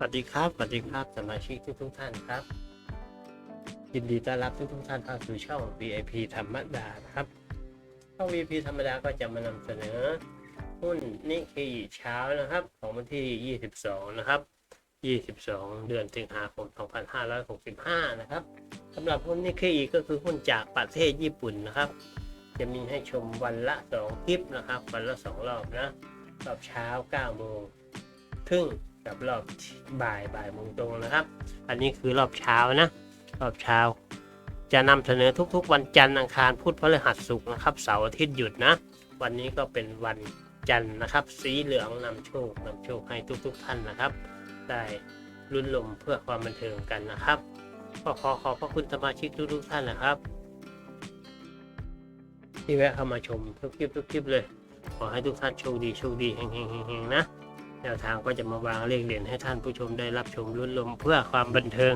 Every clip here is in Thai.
สวัสดีครับสวัสดีครับสมาชิกทุกทุกท่านครับ ยินดีต้อนรับทุกทุกท่านเข้าสู่ช่อง VIP ธรรมดาครับช่อง VIP ธรรมดาก็จะมานำเสนอ หุ้นนิเคอีเช้านะครับ ของวันที่ 22 นะครับ 22 เดือนสิงหาคม 2565 นะครับสำหรับหุ้นนิเคอีก็คือหุ้นจากประเทศญี่ปุ่นนะครับ จะมีให้ชมวันละ 2 คลิปนะครับ วันละ 2 รอบนะรอบเช้า 9 โมงครึ่ง กับรอบบ่ายบ่ายโมงตรงนะครับ อันนี้คือรอบเช้านะ รอบเช้า จะนำเสนอทุกๆ วันจันทร์อังคารพุธพฤหัสศุกร์นะครับเสาร์อาทิตย์หยุดนะ วันนี้ก็เป็นวันจันทร์นะครับ สีเหลืองนำโชคนำโชคให้ทุกๆท่านนะครับ ได้ลุ้นลมเพื่อความบันเทิงกันนะครับก็ขอขอบพระคุณสมาชิกทุกๆท่านนะครับ ที่แวะเข้ามาชมทุกคลิปทุกคลิปเลย ขอให้ทุกท่านโชคดีโชคดีเฮงเฮงเฮงเฮงนะ แนวทางก็จะมาวางเลขเด่นให้ท่านผู้ชมได้รับชมลุ้นลมเพื่อความบันเทิง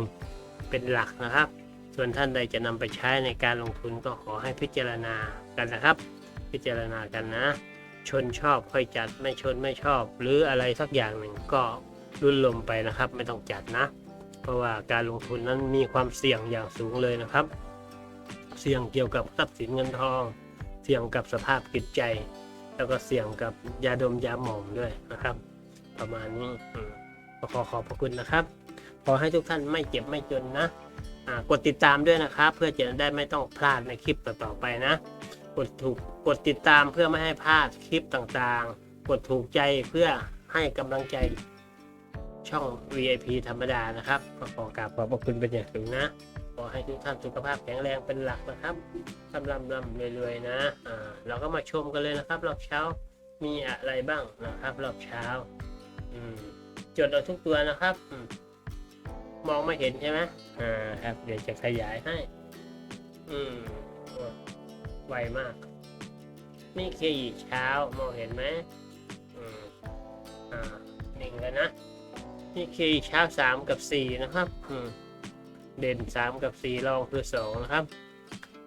เป็นหลักนะครับ ส่วนท่านใดจะนำไปใช้ในการลงทุนก็ขอให้พิจารณากันนะครับ พิจารณากันนะ ชนชอบค่อยจัดไม่ชนไม่ชอบ หรืออะไรสักอย่างหนึ่งก็ลุ้นลมไปนะครับ ไม่ต้องจัดนะ เพราะว่าการลงทุนนั้นมีความเสี่ยงอย่างสูงเลยนะครับ เสี่ยงเกี่ยวกับทรัพย์สินเงินทอง เสี่ยงกับสภาพจิตใจ แล้วก็เสี่ยงกับยาดมยาหมองด้วยนะครับ ประมาณนี้ขอขอบพระคุณนะครับ ขอให้ทุกท่านไม่เจ็บไม่จนนะกดติดตามด้วยนะครับ เพื่อจะได้ไม่ต้องพลาดในคลิปต่อๆไปนะ กดถูกกดติดตามเพื่อไม่ให้พลาดคลิปต่างๆ กดถูกใจเพื่อให้กำลังใจช่อง VIP ธรรมดานะครับขอกราบขอบพระคุณเป็นอย่างสูงนะขอให้ทุกท่านสุขภาพแข็งแรงเป็นหลักนะครับลำลำลำรวยๆนะ อ่า เราก็มาชมกันเลยนะครับ รอบเช้ามีอะไรบ้างนะครับ รอบเช้า จดเอาทุกตัวนะครับ มองไม่เห็นใช่ไหมอ่าครับ เดี๋ยวจะขยายให้ อืมไวมาก นี่คือเช้ามองเห็นไหมอืมอ่าหนิ่งแล้วนะ นี่คือเช้าสามกับสี่นะครับ อืมเด่นสามกับสี่รองคือสองนะครับ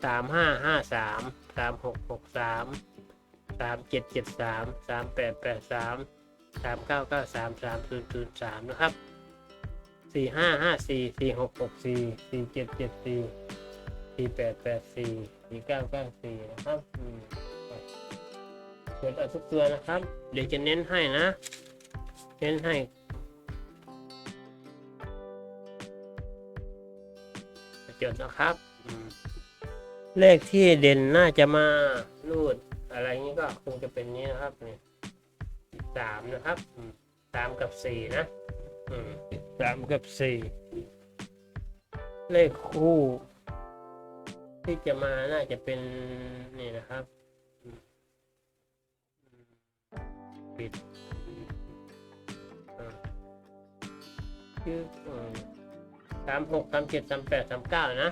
สามห้าห้าสามสามหกหกสามสามเจ็ดเจ็ดสามสามแปดแปดสาม สามเก้าเก้าสามสามศูนย์ศูนย์สามนะครับสี่ห้าห้าสี่สี่หกหกสี่สี่เจ็ดเจ็ดสี่สี่แปดแปดสี่สี่เก้าเก้าสี่นะครับเขียนเอาทุกตัวนะครับ เดี๋ยวจะเน้นให้นะ เน้นให้จดนะครับ เลขที่เด่นน่าจะมารูดอะไรนี้ก็คงจะเป็นนี้นะครับเนี่ย สามนะครับอืมสามกับสี่นะอืมสามกับสี่เลขคู่ ที่จะมาน่าจะเป็นนี่นะครับอืมปิดอ่าชื่อสามหกสามเจ็ดสามแปดสามเก้านะ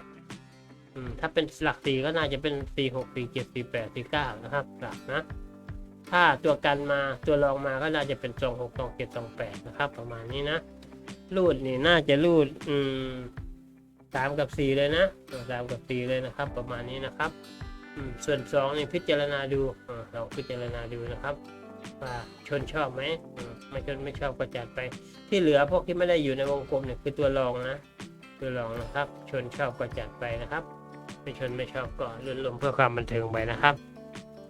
อืมถ้าเป็นหลักสี่ก็น่าจะเป็นสี่หกสี่เจ็ดสี่แปดสี่เก้านะครับหลักนะ ถ้าตัวกันมาตัวรองมาก็น่าจะเป็นสองหกสองเจ็ดสองแปดนะครับ ประมาณนี้นะรูดนี่น่าจะรูดอืมสามกับสี่เลยนะสามกับสี่เลยนะครับ ประมาณนี้นะครับส่วนสองนี่พิจารณาดูอ่าลองพิจารณาดูนะครับว่าชนชอบไหมไม่ชนไม่ชอบก็จัดไป ที่เหลือพวกที่ไม่ได้อยู่ในวงกลมเนี่ยคือตัวรองนะ ตัวรองนะครับ ชนชอบก็จัดไปนะครับ ไม่ชนไม่ชอบก็ลื่นลมเพื่อความบันเทิงไปนะครับ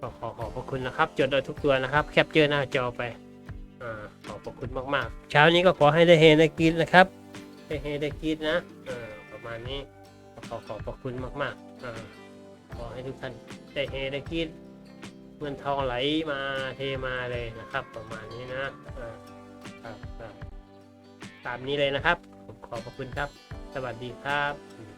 ก็ขอขอบพระคุณนะครับ จดเอาทุกตัวนะครับ แคปเจอร์หน้าจอไปอขอบพระคุณมากๆ เช้านี้ก็ขอให้ได้เฮได้กินนะครับได้เฮได้กินนะประมาณนี้ขอขอบพระคุณมากๆขอให้ทุกท่านได้เฮได้กินเงินทองไหลมาเทมาเลยนะครับ ประมาณนี้นะอ่าครับบตามนี้เลยนะครับ ขอบพระคุณครับ สวัสดีครับ